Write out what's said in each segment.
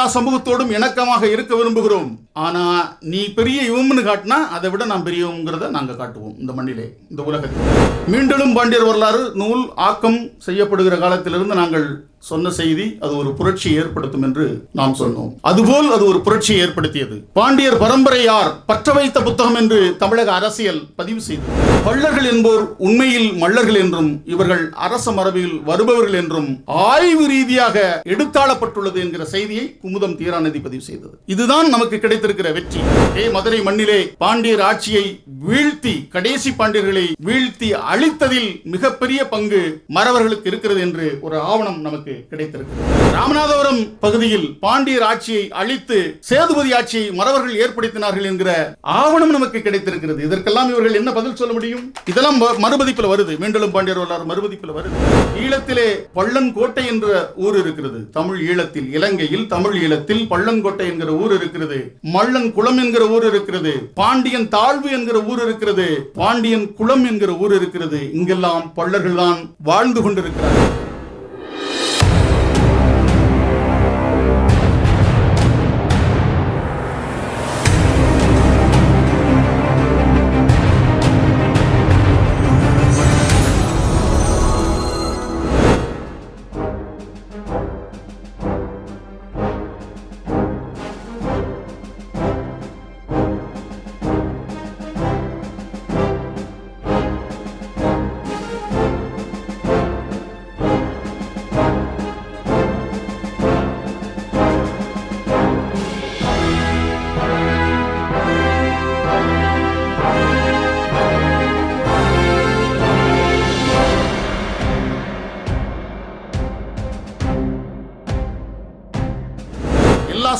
எல்லா சமூகத்தோடும் இணக்கமாக இருக்க விரும்புகிறோம். ஆனா நீ பெரிய இவம்னு காட்டினா அதை விட நான் பெரியவங்கிறத நாங்க காட்டுவோம் இந்த மண்ணிலே இந்த உலகத்தில். மீண்டும் பாண்டியர் வரலாறு நூல் ஆக்கம் செய்யப்படுகிற காலத்திலிருந்து நாங்கள் சொன்ன செய்தி அது ஒரு புரட்சியை ஏற்படுத்தும் என்று நாம் சொன்னோம். அதுபோல் அது ஒரு புரட்சியை ஏற்படுத்தியது. பாண்டியர் பரம்பரை யார்? பற்ற வைத்த புத்தகம் என்று தமிழக அரசியல் பதிவு செய்தது. பள்ளர்கள் என்போர் உண்மையில் மல்லர்கள் என்றும் இவர்கள் அரச மரபில் வருபவர்கள் என்றும் ஆய்வு ரீதியாக எடுத்தாளப்பட்டுள்ளது என்கிற செய்தியை குமுதம் தீராநதி பதிவு செய்தது. இதுதான் நமக்கு கிடைத்த கிடைத்திருக்கிற வெற்றி. ஏ மதுரை மண்ணிலே பாண்டியர் ஆட்சியை வீழ்த்தி கடைசி பாண்டியர்களை வீழ்த்தி அழித்ததில் மிகப்பெரிய பங்கு மறவர்களுக்கு இருக்கிறது என்று ஒரு ஆவணம் நமக்கு கிடைத்திருக்கிறது. ராமநாதபுரம் பகுதியில் பாண்டியர் ஆட்சியை அழித்து சேதுபதி ஆட்சியை மறவர்கள் ஏற்படுத்தினார்கள் என்கிற ஆவணம் நமக்கு கிடைத்திருக்கிறது. இதற்கெல்லாம் இவர்கள் என்ன பதில் சொல்ல முடியும்? இதெல்லாம் மறுபதிப்பில் வருது. மீண்டும் பாண்டியர் வரலாறு மறுபதிப்பில் வருது. ஈழத்திலே பள்ளங்கோட்டை என்ற ஊர் இருக்கிறது. தமிழ் ஈழத்தில் இலங்கையில் தமிழ் ஈழத்தில் பள்ளங்கோட்டை என்கிற ஊர் இருக்கிறது. மள்ளன் குளம் என்கிற ஊர் இருக்கிறது. பாண்டியன் தாழ்வு என்கிற ஊர் இருக்கிறது. பாண்டியன் குளம் என்கிற ஊர் இருக்கிறது. இங்கெல்லாம் பள்ளர்கள் தான் வாழ்ந்து கொண்டிருக்கிறார்கள்.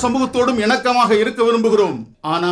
சமூகத்தோடும் இணக்கமாக இருக்க விரும்புகிறோம். ஆனா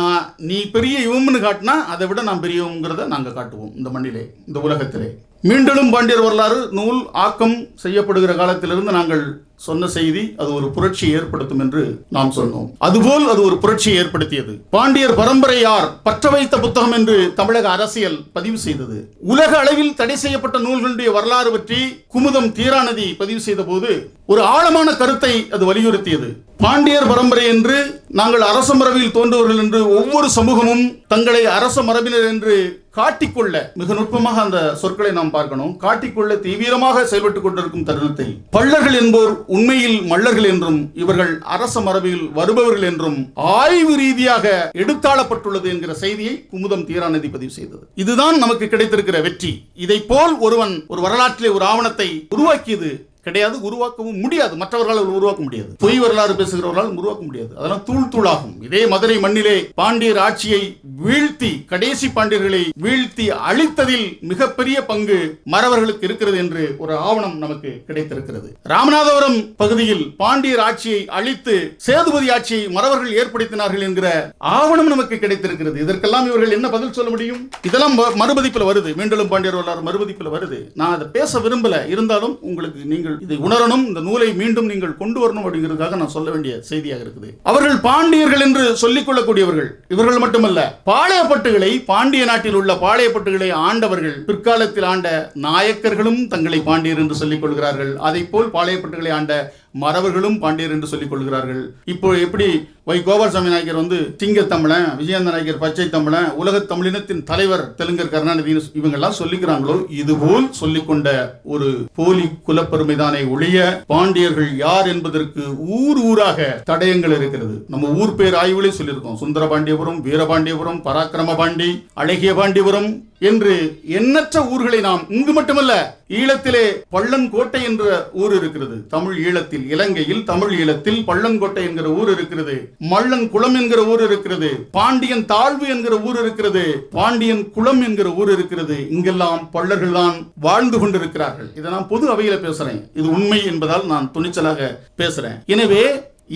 நீ பெரிய இவம்னு காட்டினா அதை விட நான் பெரியவங்கிறத நாங்கள் காட்டுவோம் இந்த மண்ணிலே இந்த உலகத்திலே. மீண்டும் பாண்டியர் வரலாறு நூல் ஆக்கம் செய்யப்படுகிற காலத்திலிருந்து நாங்கள் சொன்ன செய்தி அது ஒரு புரட்சியை ஏற்படுத்தும் என்று நாம் சொன்னோம். அதுபோல் அது ஒரு புரட்சியை ஏற்படுத்தியது. பாண்டியர் பரம்பரை யார்? பற்ற வைத்த புத்தகம் என்று தமிழக அரசியல் பதிவு செய்தது. உலக அளவில் தடை செய்யப்பட்ட நூல்களுடைய வரலாறு பற்றி குமுதம் தீராநதி பதிவு செய்த போது ஒரு ஆழமான கருத்தை அது வலியுறுத்தியது. பாண்டியர் பரம்பரை என்று நாங்கள் அரச மரபில் தோன்றுவர்கள் என்று ஒவ்வொரு சமூகமும் தங்களை அரச மரபினர் என்று காட்டிக்கொள்ள. மிக நுட்பமாக அந்த சொற்களை நாம் பார்க்கணும். காட்டிக்கொள்ள தீவிரமாக செயல்பட்டுக் கொண்டிருக்கும் தருணத்தில் பள்ளர்கள் என்போர் உண்மையில் மல்லர்கள் என்றும் இவர்கள் அரச மரபில் வருபவர்கள் என்றும் ஆய்வு ரீதியாக எடுத்தாளப்பட்டுள்ளது என்கிற செய்தியை குமுதம் தீராநதி பதிவு செய்தது. இதுதான் நமக்கு கிடைத்திருக்கிற வெற்றி. இதை போல் ஒருவன் ஒரு வரலாற்றிலே ஒரு ஆவணத்தை உருவாக்கியது கிடையாது உருவாக்கவும் முடியாது. மற்றவர்களால் உருவாக்க முடியாது. பொய் வரலாறு பேசுகிறவர்களால் உருவாக்க முடியாது. அதெல்லாம் தூள் தூளாகும். இதே மதுரை மண்ணிலே பாண்டியர் ஆட்சியை வீழ்த்தி கடைசி பாண்டியர்களை வீழ்த்தி அழித்ததில் மிகப்பெரிய பங்கு மறவர்களுக்கு இருக்கிறது என்று ஒரு ஆவணம் நமக்கு கிடைத்திருக்கிறது. ராமநாதபுரம் பகுதியில் பாண்டியர் ஆட்சியை அழித்து சேதுபதி ஆட்சியை மறவர்கள் ஏற்படுத்தினார்கள் என்கிற ஆவணம் நமக்கு கிடைத்திருக்கிறது. இதற்கெல்லாம் இவர்கள் என்ன பதில் சொல்ல முடியும்? இதெல்லாம் மறுபதிப்பில் வருது. மீண்டும் பாண்டியர் வரலாறு மறுபதிப்பில் வருது. நான் அதை பேச விரும்பல. இருந்தாலும் உங்களுக்கு நீங்கள் இதை உணரணும் இந்த நூலை மீண்டும் நீங்கள் கொண்டு வரணும் அப்படிங்கிறதுக்காக நான் சொல்ல வேண்டிய செய்தியாக இருக்குது. அவர்கள் பாண்டியர்கள் என்று சொல்லிக் கொள்ளக்கூடியவர்கள். இவர்கள் மட்டுமல்ல பாளையப்பட்டுகளை பாண்டிய நாட்டில் உள்ள பாளையப்பட்டுகளை ஆண்டவர்கள் பிற்காலத்தில் ஆண்ட நாயக்கர்களும் தங்களை பாண்டியர் என்று சொல்லிக் கொள்கிறார்கள். அதை போல் பாளையப்பட்டுகளை ஆண்ட மறவர்களும் பாண்டியர் என்று சொல்லிக் கொள்கிறார்கள். இப்போ எப்படி வை. கோபாலசாமி நாயக்கர் வந்து சிங்க தமிழன் விஜயந்த நாயக்கர் பச்சை தமிழன் உலக தமிழினத்தின் தலைவர் தெலுங்கர் கருணாநிதி இவங்கெல்லாம் சொல்லிக்கிறாங்களோ இதுபோல் சொல்லிக்கொண்ட ஒரு போலி குலப்பெருமைதானே ஒழிய பாண்டியர்கள் யார் என்பதற்கு ஊர் ஊராக தடயங்கள் இருக்கிறது. நம்ம ஊர் பேர் ஆய்வுகளே சொல்லியிருக்கோம். சுந்தரபாண்டியபுரம் வீரபாண்டியபுரம் பராக்கிரம பாண்டி அழகிய பாண்டியபுரம் என்று எண்ணற்ற ஊர்களை நாம் இங்கு மட்டுமல்ல ஈழத்திலே பள்ளங்கோட்டை என்ற ஊர் இருக்கிறது. தமிழ் ஈழத்தில் இலங்கையில் தமிழ் ஈழத்தில் பள்ளங்கோட்டை என்கிற ஊர் இருக்கிறது. மள்ளன் குளம் என்கிற ஊர் இருக்கிறது. பாண்டியன் தாழ்வு என்கிற ஊர் இருக்கிறது. பாண்டியன் குளம் என்கிற ஊர் இருக்கிறது. இங்கெல்லாம் பள்ளர்கள் தான் வாழ்ந்து கொண்டிருக்கிறார்கள். இதை நான் பொது அவையில பேசுறேன். இது உண்மை என்பதால் நான் துணிச்சலாக பேசுறேன். எனவே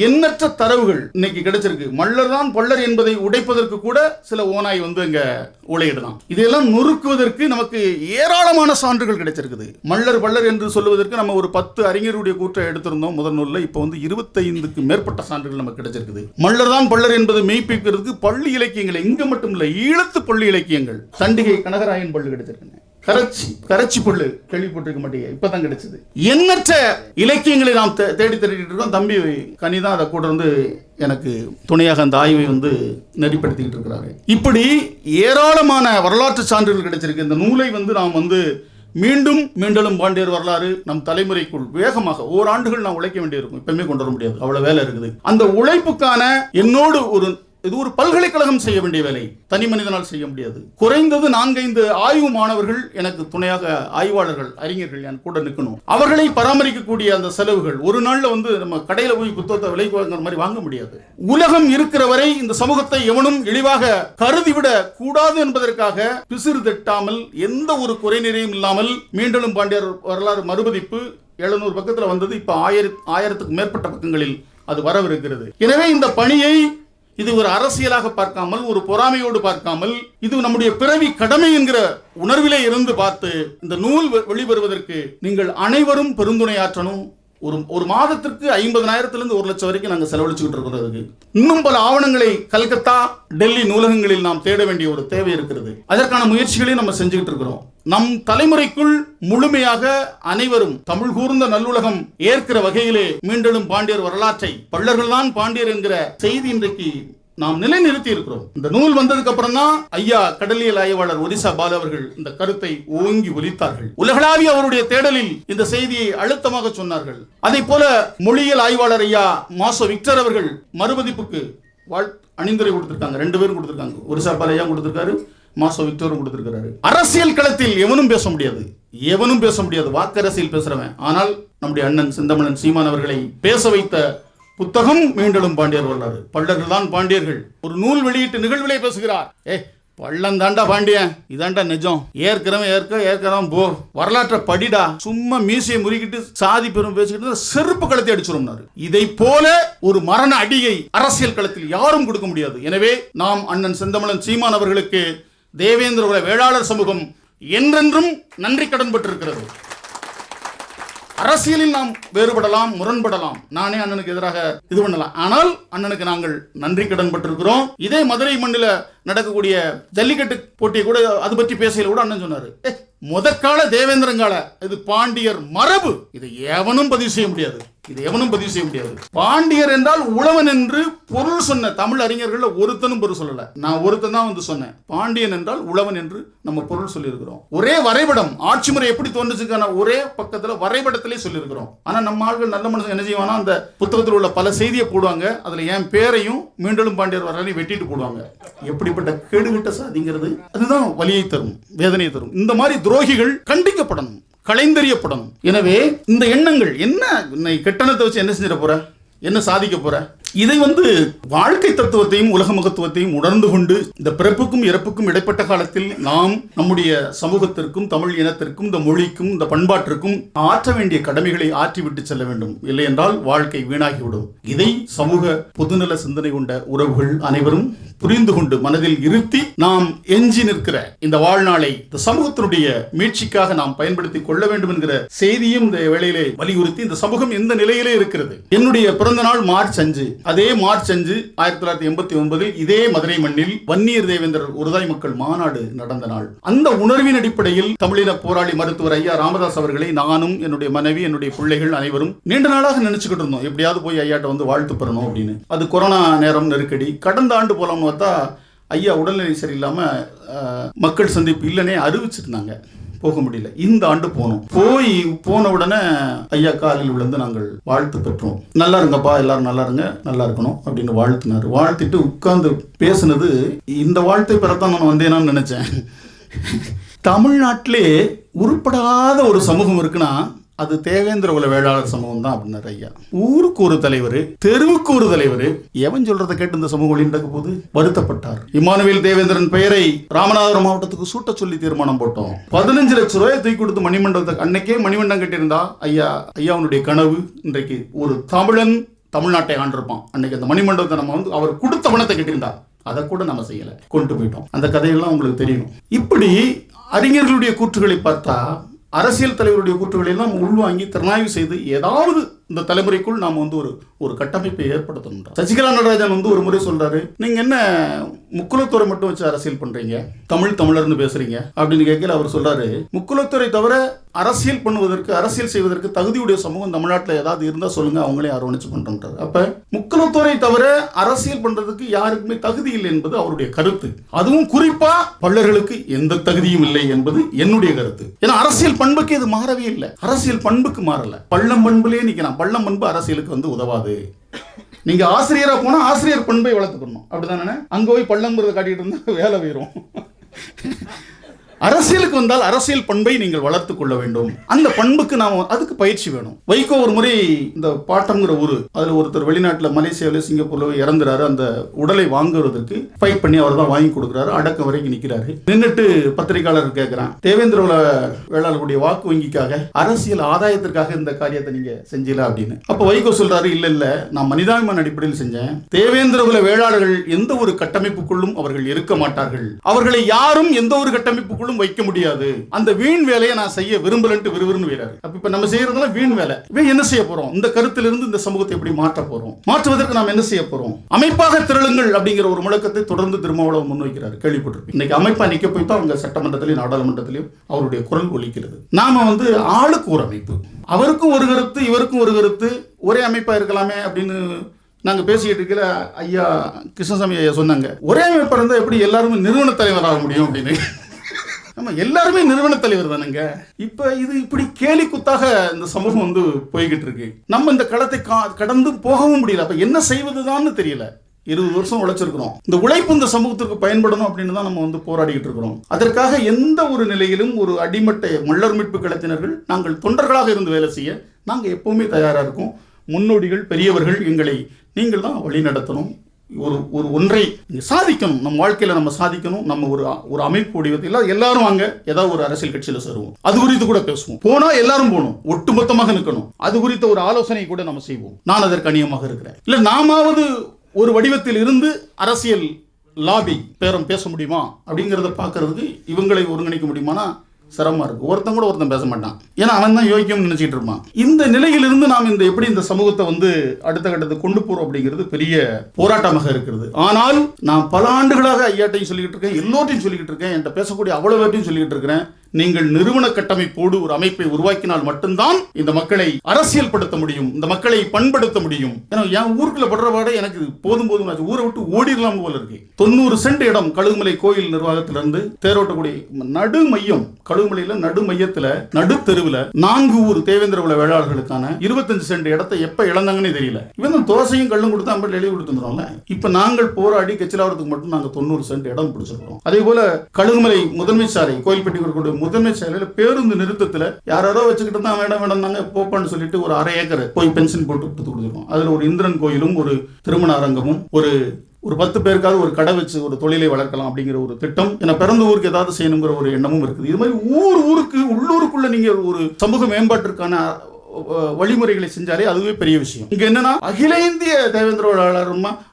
எண்ணற்ற தரவுகள் இன்னைக்கு கிடைச்சிருக்கு. மல்லர் தான் பள்ளர் என்பதை உடைப்பதற்கு கூட சில ஓனாய் வந்து இங்க உலையிடலாம் இதெல்லாம் நொறுக்குவதற்கு நமக்கு ஏராளமான சான்றுகள் கிடைச்சிருக்குது. மல்லர் பள்ளர் என்று சொல்லுவதற்கு நம்ம ஒரு பத்து அறிஞருடைய கூற்றை எடுத்திருந்தோம் முதல் நூலில். இப்போ வந்து இருபத்தைந்துக்கு மேற்பட்ட சான்றுகள் நமக்கு கிடைச்சிருக்குது. மல்லர் தான் பள்ளர் என்பது மெய்ப்பிக்கிறதுக்கு பள்ளி இலக்கியங்கள் இங்க மட்டும் இல்ல ஈழத்து பள்ளி இலக்கியங்கள். சண்டிகை கனகராயன் பள்ளி கிடைச்சிருக்குங்க. கரைச்சி கரைச்சி புல்லு கேள்விப்பட்டிருக்க மாட்டீங்க. இப்பதான் கிடைச்சது. எண்ணற்ற இலக்கியங்களை நாம் தே- தேடி தேடிட்டு இருக்கோம் தம்பி கனிதான் அதை கூட இருந்து எனக்கு துணையாக அந்த ஆய்வை வந்து நெறிப்படுத்திக்கிட்டு இருக்கிறாரு. இப்படி ஏராளமான வரலாற்று சான்றுகள் கிடைச்சிருக்கு. இந்த நூலை வந்து நாம் வந்து மீண்டும் மீண்டலும் பாண்டியர் வரலாறு நம் தலைமுறைக்குள் வேகமாக ஓராண்டுகள் நான் உழைக்க வேண்டியிருக்கும். இப்பவுமே கொண்டு வர முடியாது. அவ்வளவு வேலை இருக்குது. அந்த உழைப்புக்கான என்னோடு ஒரு இது ஒரு பல்கலைக்கழகம் செய்ய வேண்டிய வேலை. தனி மனிதனால் செய்ய முடியாது. குறைந்தது நான்கைந்து ஆய்வு மாணவர்கள் எனக்கு துணையாக ஆய்வாளர்கள் அறிஞர்கள் என் கூட நிற்கணும். அவர்களை பராமரிக்கக்கூடிய அந்த செலவுகள் ஒரு நாள்ல வந்து நம்ம கடையில் போய் புத்தகத்தை விலைக்கு வாங்குற மாதிரி வாங்க முடியாது. உலகம் இருக்கிற வரை இந்த சமூகத்தை எவனும் இழிவாக கருதிவிட கூடாது என்பதற்காக பிசிறு தட்டாமல் எந்த ஒரு குறைநிறையும் இல்லாமல் மீண்டும் பாண்டியர் வரலாறு மறுபதிப்பு எழுநூறு பக்கத்தில் வந்தது. இப்போ ஆயிரத் ஆயிரத்துக்கு மேற்பட்ட பக்கங்களில் அது வரவிருக்கிறது. எனவே இந்த பணியை இது ஒரு அரசியலாக பார்க்காமல் ஒரு பொறாமையோடு பார்க்காமல் இது நம்முடைய பிறவி கடமை என்கிற உணர்விலே இருந்து பார்த்து இந்த நூல் வெளிவருவதற்கு நீங்கள் அனைவரும் பெருந்துணையாற்றணும். ஒரு ஒரு மாதத்திற்கு ஐம்பதனாயிரத்திலிருந்து ஒரு லட்சம் வரைக்கும் நாங்கள் செலவழிச்சுக்கிட்டு இருக்கிறதுக்கு இன்னும் பல ஆவணங்களை கல்கத்தா டெல்லி நூலகங்களில் நாம் தேட வேண்டிய ஒரு தேவை இருக்கிறது. அதற்கான முயற்சிகளையும் நம்ம செஞ்சுக்கிட்டு இருக்கிறோம். நம் தலைமுறைக்குள் முழுமையாக அனைவரும் தமிழ் கூர்ந்த நல்லுலகம் ஏற்கிற வகையிலே மீண்டும் பாண்டியர் வரலாற்றை பள்ளர்கள்தான் பாண்டியர் என்கிற செய்தி இன்றைக்கு நாம் நிலைநிறுத்தி இருக்கிறோம். இந்த நூல் வந்ததுக்கு அப்புறம் தான் ஐயா கடலியல் ஆய்வாளர் ஒரிசா பாலு அவர்கள் இந்த கருத்தை ஓங்கி ஒலித்தார்கள். உலகளாவிய அவருடைய தேடலில் இந்த செய்தியை அழுத்தமாக சொன்னார்கள். அதை போல மொழியியல் ஆய்வாளர் ஐயா மாசோ விக்டர் அவர்கள் மறுபதிப்புக்கு வாழ் அணிந்துரை கொடுத்திருக்காங்க. ரெண்டு பேரும் கொடுத்திருக்காங்க. ஒரிசா பால் ஐயா கொடுத்திருக்காரு மாசோ விக்டரும் கொடுத்திருக்கிறாரு அரசியல் களத்தில் எவனும் பேச முடியாது. எவனும் பேச முடியாது. வாக்கரசியல் பேசுறவன். ஆனால் நம்முடைய அண்ணன் செந்தமிழன் சீமான் அவர்களை பேச வைத்த புத்தகம் மீண்டலும் பாண்டியர் வல்லது. பள்ளர்கள் தான் பாண்டியர்கள். ஒரு நூல் வெளியிட்டு நிகழ்விலே பேசுகிறார். ஏ பள்ளம் தாண்டா பாண்டியன். இதாண்டா நிஜம். ஏற்கிறவன் ஏற்க ஏற்கிறவன் போ வரலாற்றை படிடா. சும்மா மீசையை முறுக்கிட்டு சாதி பெரும் பேசிக்கிட்டு செருப்பு களத்தை அடிச்சிரும்னாரு. இதை போல ஒரு மரண அடியை அரசியல் களத்தில் யாரும் கொடுக்க முடியாது. எனவே நாம் அண்ணன் செந்தமலன் சீமான் அவர்களுக்கு தேவேந்திர வேளாளர் சமூகம் என்றென்றும் நன்றி கடன் பெற்றிருக்கிறது. அரசியலில் நாம் வேறுபடலாம் முரண்படலாம். நானே அண்ணனுக்கு எதிராக இது பண்ணலாம். ஆனால் அண்ணனுக்கு நாங்கள் நன்றி கடன் பட்டிருக்கிறோம் இதே மதுரை மண்ணில் நடக்கக்கூடிய ஜல்லிக்கட்டு போட்டியை கூட அது பற்றி பேசையில் கூட அண்ணன் சொன்னார். "ஏ, முதற்கால தேவேந்திரங்கால இது பாண்டியர் மரபு. இதை எவனும் பதிவு செய்ய முடியாது. இது எவனும் பதிவு செய்ய முடியாது. பாண்டியர் என்றால் உழவன் என்று பொருள் சொன்ன தமிழ் அறிஞர்கள் ஒருத்தனும் பொருள் சொல்லல. நான் ஒருத்தன் தான் வந்து சொன்னேன். பாண்டியன் என்றால் உழவன் என்று நம்ம பொருள் சொல்லியிருக்கிறோம். ஒரே வரைபடம் ஆட்சி முறை எப்படி தோன்றுச்சுக்கான ஒரே பக்கத்துல வரைபடத்திலே சொல்லியிருக்கிறோம். ஆனா நம்ம ஆள்கள் நல்ல மனுஷன் என்ன செய்வானா அந்த புத்தகத்தில் உள்ள பல செய்தியை போடுவாங்க. அதுல என் பேரையும் மீண்டும் பாண்டியர் வரலையும் வெட்டிட்டு போடுவாங்க. எப்படிப்பட்ட கேடுவிட்ட சாதிங்கிறது அதுதான் வலியை தரும் வேதனையை தரும். இந்த மாதிரி துரோகிகள் கண்டிக்கப்படணும். களைந்தெறியப்படணும். எனவே இந்த எண்ணங்கள் என்ன கெட்டணத்தை வச்சு என்ன செஞ்சிட போற? என்ன சாதிக்க போற? இதை வந்து வாழ்க்கை தத்துவத்தையும் உலக மகத்துவத்தையும் உணர்ந்து கொண்டு இந்த பிறப்புக்கும் இறப்புக்கும் இடைப்பட்ட காலத்தில் நாம் நம்முடைய சமூகத்திற்கும் தமிழ் இனத்திற்கும் இந்த மொழிக்கும் இந்த பண்பாட்டிற்கும் ஆற்ற வேண்டிய கடமைகளை ஆற்றிவிட்டு செல்ல வேண்டும். இல்லை என்றால் வாழ்க்கை வீணாகிவிடும். இதை சமூக பொதுநல சிந்தனை கொண்ட உறவுகள் அனைவரும் புரிந்து கொண்டு மனதில் இருத்தி நாம் எஞ்சி நிற்கிற இந்த வாழ்நாளை இந்த சமூகத்தினுடைய மீட்சிக்காக நாம் பயன்படுத்திக் கொள்ள வேண்டும் என்கிற செய்தியும் இந்த வேளையிலே வலியுறுத்தி இந்த சமூகம் எந்த நிலையிலே இருக்கிறது. என்னுடைய பிறந்த நாள் மார்ச் அஞ்சு. அதே மார்ச் அஞ்சு ஆயிரத்தி தொள்ளாயிரத்தி எண்பத்தி ஒன்பதில் இதே மதுரை மண்ணில் வன்னியர் தேவேந்தர் உருதாய் மக்கள் மாநாடு நடந்த நாள். அந்த உணர்வின் அடிப்படையில் தமிழின போராளி மருத்துவர் ஐயா ராமதாஸ் அவர்களை நானும் என்னுடைய மனைவி என்னுடைய பிள்ளைகள் அனைவரும் நீண்ட நாளாக நினைச்சுக்கிட்டு இருந்தோம். எப்படியாவது போய் ஐயாட்ட வந்து வாழ்த்து பெறணும் அப்படின்னு. அது கொரோனா நேரம் நெருக்கடி. கடந்த ஆண்டு போலாம்னு பார்த்தா ஐயா உடல்நிலை சரியில்லாமல் மக்கள் சந்திப்பு இல்லைன்னே அறிவிச்சிருந்தாங்க. போக முடியல. இந்த ஆண்டு போனோம். போய் போன உடனே ஐயா காலில் விழுந்து நாங்கள் வாழ்த்து பெற்றோம். நல்லா இருங்கப்பா எல்லாரும் நல்லா இருங்க நல்லா இருக்கணும் அப்படின்னு வாழ்த்தினார். வாழ்த்திட்டு உட்கார்ந்து பேசுனது இந்த வாழ்த்தை பெறத்தான் நான் வந்தேனான்னு நினைச்சேன். தமிழ்நாட்டிலே உருப்படாத ஒரு சமூகம் இருக்குன்னா அது தேவேந்திர குல வேளாளர் சமூகம் தான் அப்படின்னாரு ஐயா ஊருக்கு ஒரு தலைவர் தெருவுக்கு ஒரு தலைவர் எவன் சொல்றதை கேட்டு இந்த சமூகம் வழி போது வருத்தப்பட்டார். இமானுவேல் தேவேந்திரன் பெயரை ராமநாதபுரம் மாவட்டத்துக்கு சூட்ட சொல்லி தீர்மானம் போட்டோம். பதினஞ்சு லட்சம் ரூபாய் தூக்கி கொடுத்து மணிமண்டபத்தை அன்னைக்கே மணிமண்டம் கட்டியிருந்தா ஐயா ஐயாவுடைய கனவு இன்றைக்கு ஒரு தமிழன் தமிழ்நாட்டை ஆண்டிருப்பான். அன்னைக்கு அந்த மணிமண்டபத்தை நம்ம வந்து அவர் கொடுத்த பணத்தை கட்டியிருந்தார் அதை கூட நம்ம செய்யலை. கொண்டு போயிட்டோம். அந்த கதையெல்லாம் உங்களுக்கு தெரியும். இப்படி அறிஞர்களுடைய கூற்றுகளை பார்த்தா அரசியல் தலைவருடைய கூற்றுகளெல்லாம் உள்வாங்கி திறனாய்வு செய்து ஏதாவது இந்த தலைமுறைக்குள் நாம் வந்து ஒரு ஒரு கட்டமைப்பை ஏற்படுத்தணும் சசிகலா நடராஜன் வந்து ஒரு முறை சொல்றாரு நீங்க என்ன முக்குலத்துறை மட்டும் வச்சு அரசியல் பண்றீங்க? தமிழ் தமிழர்னு பேசுறீங்க? அப்படின்னு கேட்கல அவர் சொல்றாரு முக்குலத்துறை தவிர அரசியல் பண்ணுவதற்கு அரசியல் செய்வதற்கு தகுதியுடைய சமூகம் தமிழ்நாட்டில் ஏதாவது இருந்தால் சொல்லுங்க அவங்களே அரவணைச்சு பண்ணுறோம்ன்றார் அப்போ முக்குலத்துறை தவிர அரசியல் பண்ணுறதுக்கு யாருக்குமே தகுதி இல்லை என்பது அவருடைய கருத்து. அதுவும் குறிப்பாக பள்ளர்களுக்கு எந்த தகுதியும் இல்லை என்பது என்னுடைய கருத்து. ஏன்னா அரசியல் பண்புக்கு இது மாறவே இல்லை. அரசியல் பண்புக்கு மாறல. பள்ளம் பண்புலேயே நிற்கலாம் பள்ளம் பண்பு அரசியலுக்கு வந்து உதவாது. நீங்க ஆசிரியரா போனா ஆசிரியர் பண்பை வளர்த்துக்கணும். அப்படிதானே அங்க போய் பள்ளங்கிறத காட்டிட்டு இருந்தா வேலை போயிடும் அரசியலுக்கு வந்தால் அரசியல் பண்பை நீங்கள் வளர்த்துக் கொள்ள வேண்டும். அந்த பண்புக்கு நாம் அதுக்கு பயிற்சி வேணும். வைகோ ஒரு முறை இந்த பாட்டம்ங்கிற ஊர் அதுல ஒருத்தர் வெளிநாட்டுல மலேசியாவில சிங்கப்பூர்ல இறந்துறாரு. அந்த உடலை வாங்குவதற்கு ஃபைட் பண்ணி அவர் தான் வாங்கி கொடுக்குறாரு. அடக்கம் வரைக்கும் நிற்கிறாரு நின்றுட்டு பத்திரிகையாளர் கேட்குறான் தேவேந்திரோல வேளாளர்களுடைய வாக்கு வங்கிக்காக அரசியல் ஆதாயத்திற்காக இந்த காரியத்தை நீங்க செஞ்சல அப்படின்னு. அப்போ வைகோ சொல்றாரு இல்ல இல்லை நான் மனிதாபிமான அடிப்படையில் செஞ்சேன். தேவேந்திரகுல வேளாளர்கள் எந்த ஒரு கட்டமைப்புக்குள்ளும் அவர்கள் இருக்க மாட்டார்கள். அவர்களை யாரும் எந்த ஒரு கட்டமைப்புக்குள்ளும் வைக்க முடியாது. அந்த வீண் வேலையை நான் செய்ய விரும்பலன்ட்டு விறுவிறுன்னு வீராரு அப்ப இப்ப நம்ம செய்யறதெல்லாம் வீண் வேலை. இவன் என்ன செய்ய போறோம்? இந்த கருத்திலிருந்து இந்த சமூகத்தை எப்படி மாற்ற போறோம்? மாற்றுவதற்கு நாம் என்ன செய்ய போறோம்? அமைப்பாக திரளுங்கள் அப்படிங்கிற ஒரு முழக்கத்தை தொடர்ந்து திருமாவளவன் முன்வைக்கிறார். கேள்விப்பட்டிருப்பீங்க. இன்னைக்கு அமைப்பா நிக்க போய் தான் அவங்க சட்டமன்றத்திலையும் நாடாளுமன்றத்திலையும் அவருடைய குரல் ஒலிக்கிறது. நாம வந்து ஆளுக்கு ஒரு அமைப்பு. அவருக்கும் ஒரு கருத்து இவருக்கும் ஒரு கருத்து. ஒரே அமைப்பா இருக்கலாமே அப்படின்னு நாங்கள் பேசிக்கிட்டு இருக்கல ஐயா கிருஷ்ணசாமி ஐயா சொன்னாங்க. ஒரே அமைப்பாக இருந்தால் எப்படி எல்லாருமே நிறுவன தலைவர் ஆக முடியும் அப்படின்னு. நம்ம எல்லாருமே நிறுவன தலைவர் தானுங்க. இப்ப இது இப்படி கேலி குத்தாக இந்த சமூகம் வந்து போய்கிட்டு இருக்கு. நம்ம இந்த களத்தை கா- கடந்து போகவும் முடியல. அப்ப என்ன செய்வதுதான்னு தெரியல. இருபது வருஷம் உழைச்சிருக்கிறோம். இந்த உழைப்பு இந்த சமூகத்திற்கு பயன்படணும் அப்படின்னு தான் நம்ம வந்து போராடிக்கிட்டு இருக்கிறோம். அதற்காக எந்த ஒரு நிலையிலும் ஒரு அடிமட்ட மல்லர் மீட்பு களத்தினர்கள் நாங்கள் தொண்டர்களாக இருந்து வேலை செய்ய நாங்கள் எப்பவுமே தயாராக இருக்கோம். முன்னோடிகள் பெரியவர்கள் எங்களை நீங்கள் தான் வழி நடத்தணும் ஒரு ஒரு ஒன்றை சாதிக்கணும். நம்ம வாழ்க்கையில் நம்ம சாதிக்கணும். நம்ம ஒரு ஒரு அமைப்பு வடிவத்தில் எல்லாரும் அங்கே ஏதாவது ஒரு அரசியல் கட்சியில் சேருவோம். அது குறித்து கூட பேசுவோம். போனால் எல்லாரும் போகணும். ஒட்டுமொத்தமாக நிற்கணும். அது குறித்த ஒரு ஆலோசனை கூட நம்ம செய்வோம். நான் அதற்கு அணியமாக இருக்கிறேன். இல்லை நாமாவது ஒரு வடிவத்தில் இருந்து அரசியல் லாபி பேரம் பேச முடியுமா? அப்படிங்கிறத பார்க்கறதுக்கு இவங்களை ஒருங்கிணைக்க முடியுமானா சிரமமா இருக்குது ஒருத்தன் கூட ஒருத்தன் பேச மாட்டான். ஏன்னா அவன் தான் யோக்கியம்னு நினைச்சிட்டு இருப்பான். இந்த நிலையிலிருந்து நாம் இந்த எப்படி இந்த சமூகத்தை வந்து அடுத்த கட்டத்துக்கு கொண்டு போகிறோம் அப்படிங்கிறது பெரிய போராட்டமாக இருக்கிறது. ஆனால் நான் பல ஆண்டுகளாக ஐயாட்டையும் சொல்லிக்கிட்டு இருக்கேன் எல்லோர்ட்டையும் சொல்லிக்கிட்டு இருக்கேன் என்கிட்ட பேசக்கூடிய அவ்வளவு பேர்ட்டையும் சொல்லிக்கிட்டு இருக்கிறேன். நீங்கள் நிறுவன கட்டமைப்போடு ஒரு அமைப்பை உருவாக்கினால் மட்டும்தான் இந்த மக்களை அரசியல் படுத்த முடியும் இந்த மக்களை பண்படுத்த முடியும். ஏன்னா என் ஊருக்குள்ள படுற பாட எனக்கு போதும் போதும். ஊரை விட்டு ஓடிடலாம் போல இருக்கு. தொண்ணூறு சென்ட் இடம் கழுகுமலை கோயில் நிர்வாகத்திலிருந்து தேரோட்டக்கூடிய நடு மையம் கழுகுமலையில நடு மையத்துல நடு தெருவில் நான்கு ஊர் தேவேந்திர குல வேளாளர்களுக்கான இருபத்தஞ்சு சென்ட் இடத்தை எப்ப இழந்தாங்கன்னு தெரியல. இவன் தோசையும் கல்லும் கொடுத்து ஐம்பது எழுதி கொடுத்துருந்தோம்ல இப்ப நாங்கள் போராடி கச்சிலாவரத்துக்கு மட்டும் நாங்க தொண்ணூறு சென்ட் இடம் பிடிச்சிருக்கோம் அதே போல கழுகுமலை முதன்மை சாலை கோயில்பட்டி இருக்கக்கூடிய முதன்மை சாலையில பேருந்து நிறுத்தத்துல யாரோ வச்சுக்கிட்டு தான் வேண்டாம் வேண்டாம் தாங்க போப்பான்னு சொல்லிட்டு ஒரு அரை ஏக்கர் போய் பென்ஷன் போட்டு கொடுத்து கொடுத்துருக்கோம். அதுல ஒரு இந்திரன் கோயிலும் ஒரு திருமண அரங்கமும் ஒரு ஒரு பத்து பேருக்காவது ஒரு கடை வச்சு ஒரு தொழிலை வளர்க்கலாம் அப்படிங்கிற ஒரு திட்டம் ஏன்னா பிறந்த ஊருக்கு ஏதாவது செய்யணுங்கிற ஒரு எண்ணமும் இருக்குது. இது மாதிரி ஊர் ஊருக்கு உள்ளூருக்குள்ள நீங்க ஒரு சமூக மேம்பாட்டிற்கான வழிமுறைகளை செஞ்சாலே அதுவே பெரிய விஷயம். இங்க என்னன்னா அகில இந்திய தேவேந்திர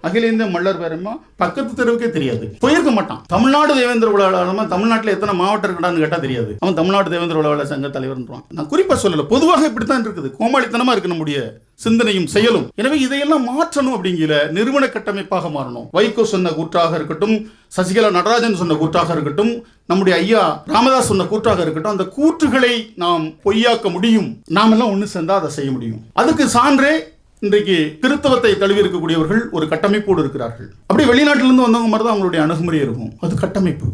அகில இந்திய மல்லர் பேரமா பக்கத்து தெருவுக்கே தெரியாது. போயிருக்க மாட்டான். தமிழ்நாடு தேவேந்திர வேளாளருமா தமிழ்நாட்டில் எத்தனை மாவட்டம் இருக்கடான்னு கேட்டால் தெரியாது. அவன் தமிழ்நாடு தேவேந்திர உலகளர் சங்க தலைவர்ன்றான். நான் குறிப்பாக சொல்லல. பொதுவாக இப்படித்தான் இருக்குது. கோமாளித்தனமா இருக்கு நம்முடைய சிந்தனையும் செயலும். எனவே இதையெல்லாம் மாற்றணும் அப்படிங்கிற நிறுவன கட்டமைப்பாக மாறணும். வைகோ சொன்ன கூற்றாக இருக்கட்டும் சசிகலா நடராஜன் சொன்ன கூற்றாக இருக்கட்டும் நம்முடைய ஐயா ராமதாஸ் சொன்ன கூற்றாக இருக்கட்டும் அந்த கூற்றுகளை நாம் பொய்யாக்க முடியும். நாம் எல்லாம் ஒன்று சேர்ந்தா அதை செய்ய முடியும். அதுக்கு சான்றே இன்றைக்கு கிறித்தவத்தை தழுவி இருக்கக்கூடியவர்கள் ஒரு கட்டமைப்போடு இருக்கிறார்கள். அப்படி வெளிநாட்டிலிருந்து வந்தவங்க மாதிரி தான் அவங்களுடைய அணுகுமுறை இருக்கும். அது கட்டமைப்பு.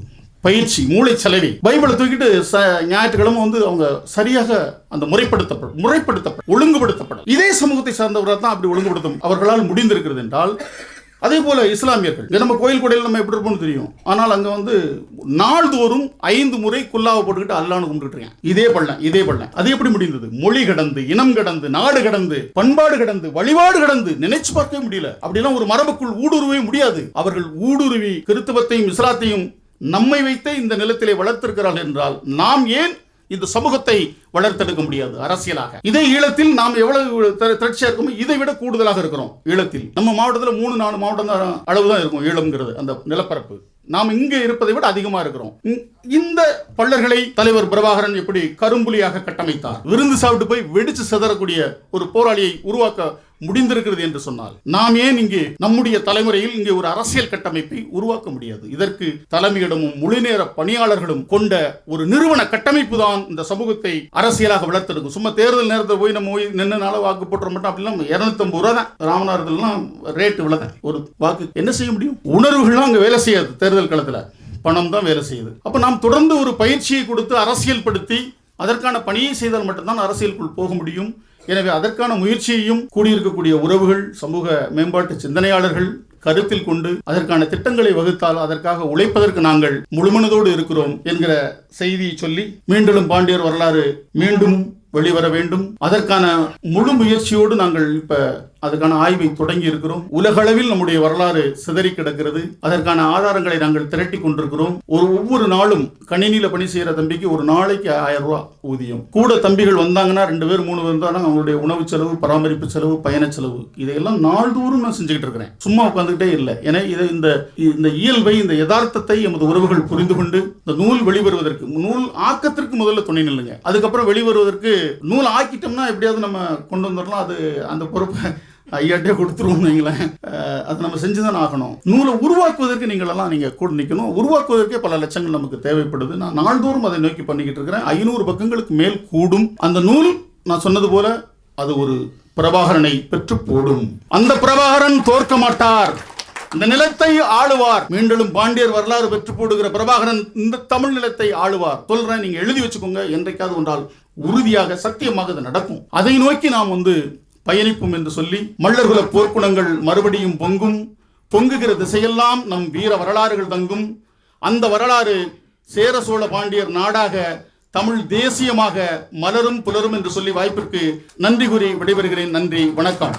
பயிற்சி மூளை செலவி பைபிளை தூக்கிட்டு ச ஞாயிற்றுக்கிழமை வந்து அவங்க சரியாக அந்த முறைப்படுத்தப்படும் முறைப்படுத்தப்படும் ஒழுங்குபடுத்தப்படும். இதே சமூகத்தை சார்ந்தவர்கள் தான் அப்படி ஒழுங்குபடுத்தும் அவர்களால் முடிந்திருக்கிறது என்றால் அதே போல இஸ்லாமியர்கள். நம்ம கோயில் கொடையில் நம்ம எப்படி இருப்போம்னு தெரியும். ஆனால் அங்க வந்து நாள்தோறும் ஐந்து முறை குல்லாவை போட்டுக்கிட்டு அல்லான்னு கும்பிட்டுட்டு இதே பள்ளம் இதே பள்ளம். அது எப்படி முடிந்தது? மொழி கடந்து இனம் கடந்து நாடு கடந்து பண்பாடு கடந்து வழிபாடு கடந்து நினைச்சு பார்க்கவே முடியல. அப்படிலாம் ஒரு மரபுக்குள் ஊடுருவே முடியாது. அவர்கள் ஊடுருவி கிறித்துவத்தையும் இஸ்லாத்தையும் நம்மை வைத்தே இந்த நிலத்திலே வளர்த்திருக்கிறார்கள் என்றால் நாம் ஏன் இந்த சமூகத்தை வளர்த்தெடுக்க முடியாது அரசியலாக. இதே ஈழத்தில் நாம் எவ்வளவு திரட்சியா இருக்கோமோ இதை விட கூடுதலாக இருக்கிறோம் ஈழத்தில். நம்ம மாவட்டத்தில் மூணு நாலு மாவட்டம் அளவு தான் இருக்கும் ஈழம்ங்கிறது அந்த நிலப்பரப்பு. நாம் இங்கே இருப்பதை விட அதிகமா இருக்கிறோம். இந்த பள்ளர்களை தலைவர் பிரபாகரன் எப்படி கரும்புலியாக கட்டமைத்தார்? விருந்து சாப்பிட்டு போய் வெடிச்சு சிதறக்கூடிய ஒரு போராளியை உருவாக்க முடிந்திருக்கிறது என்று சொன்னால் நாம் ஏன் இங்கே நம்முடைய தலைமுறையில் இங்கே ஒரு அரசியல் கட்டமைப்பை உருவாக்க முடியாது? இதற்கு தலைமையிடமும் முழுநேர பணியாளர்களும் கொண்ட ஒரு நிறுவன கட்டமைப்பு தான் இந்த சமூகத்தை அரசியலாக வளர்த்தெடுக்கும். சும்மா தேர்தல் நேரத்தில் போய் நம்ம போய் நின்னுனால வாக்கு போட்டுற மட்டும் அப்படிலாம் இரநூத்தம்பது ரூபா தான். ராமநாதத்துலாம் ரேட் இவ்வளவுதான் ஒரு வாக்கு என்ன செய்ய முடியும்? உணர்வுகள்லாம் அங்கே வேலை செய்யாது தேர்தல் களத்தில். பணம் தான் வேலை செய்யுது. அப்போ நாம் தொடர்ந்து ஒரு பயிற்சியை கொடுத்து அரசியல் படுத்தி அதற்கான பணியை செய்தால் மட்டும்தான் அரசியலுக்குள் போக முடியும். எனவே அதற்கான முயற்சியையும் கூடியிருக்கக்கூடிய உறவுகள் சமூக மேம்பாட்டு சிந்தனையாளர்கள் கருத்தில் கொண்டு அதற்கான திட்டங்களை வகுத்தால் அதற்காக உழைப்பதற்கு நாங்கள் முழுமனதோடு இருக்கிறோம் என்கிற செய்தியை சொல்லி மீண்டும் பாண்டியர் வரலாறு மீண்டும் வெளிவர வேண்டும். அதற்கான முழு முயற்சியோடு நாங்கள் இப்ப அதற்கான ஆய்வை தொடங்கி இருக்கிறோம். உலகளவில் நம்முடைய வரலாறு சிதறி கிடக்கிறது. அதற்கான ஆதாரங்களை நாங்கள் திரட்டி கொண்டிருக்கிறோம். ஒரு ஒவ்வொரு நாளும் கணினியில பணி செய்யற தம்பிக்கு ஒரு நாளைக்கு ஆயிரம் ரூபாய் ஊதியம். கூட தம்பிகள் வந்தாங்கன்னா ரெண்டு பேர் மூணு பேர் இருந்தாலும் அவங்களுடைய உணவு செலவு பராமரிப்பு செலவு பயண செலவு. இதையெல்லாம் நாள்தோறும் நான் செஞ்சுக்கிட்டு இருக்கிறேன் சும்மா உட்காந்துக்கிட்டே இல்லை. ஏன்னா இதை இந்த இந்த இயல்பை இந்த யதார்த்தத்தை எமது உறவுகள் புரிந்து கொண்டு இந்த நூல் வெளிவருவதற்கு நூல் ஆக்கத்திற்கு முதல்ல துணை நில்லுங்க. அதுக்கப்புறம் வெளிவருவதற்கு நூல் ஆக்கிட்டோம்னா எப்படியாவது நம்ம கொண்டு வந்துடலாம். அது அந்த பொறுப்பை ஐயாட்டே கொடுத்துருவோம் வைங்களேன் அது நம்ம செஞ்சு தான் ஆகணும். நூலை உருவாக்குவதற்கு நீங்கள் எல்லாம் நீங்கள் கூட நிற்கணும் உருவாக்குவதற்கே பல லட்சங்கள் நமக்கு தேவைப்படுது. நான் நாள்தோறும் அதை நோக்கி பண்ணிக்கிட்டு இருக்கிறேன். ஐநூறு பக்கங்களுக்கு மேல் கூடும். அந்த நூல் நான் சொன்னது போல அது ஒரு பிரபாகரனை பெற்று போடும். அந்த பிரபாகரன் தோற்க மாட்டார். இந்த நிலத்தை ஆளுவார். மீண்டும் பாண்டியர் வரலாறு பெற்று போடுகிற பிரபாகரன் இந்த தமிழ் நிலத்தை ஆளுவார். சொல்றேன் நீங்க எழுதி வச்சுக்கோங்க. என்றைக்காவது ஒன்றால் உறுதியாக சத்தியமாக அது நடக்கும். அதை நோக்கி நாம் வந்து பயணிப்போம் என்று சொல்லி மல்லர்குல போர்க்குணங்கள் மறுபடியும் பொங்கும். பொங்குகிற திசையெல்லாம் நம் வீர வரலாறுகள் தங்கும். அந்த வரலாறு சேர சோழ பாண்டியர் நாடாக தமிழ் தேசியமாக மலரும் புலரும் என்று சொல்லி வாய்ப்பிற்கு நன்றி கூறி விடைபெறுகிறேன். நன்றி வணக்கம்.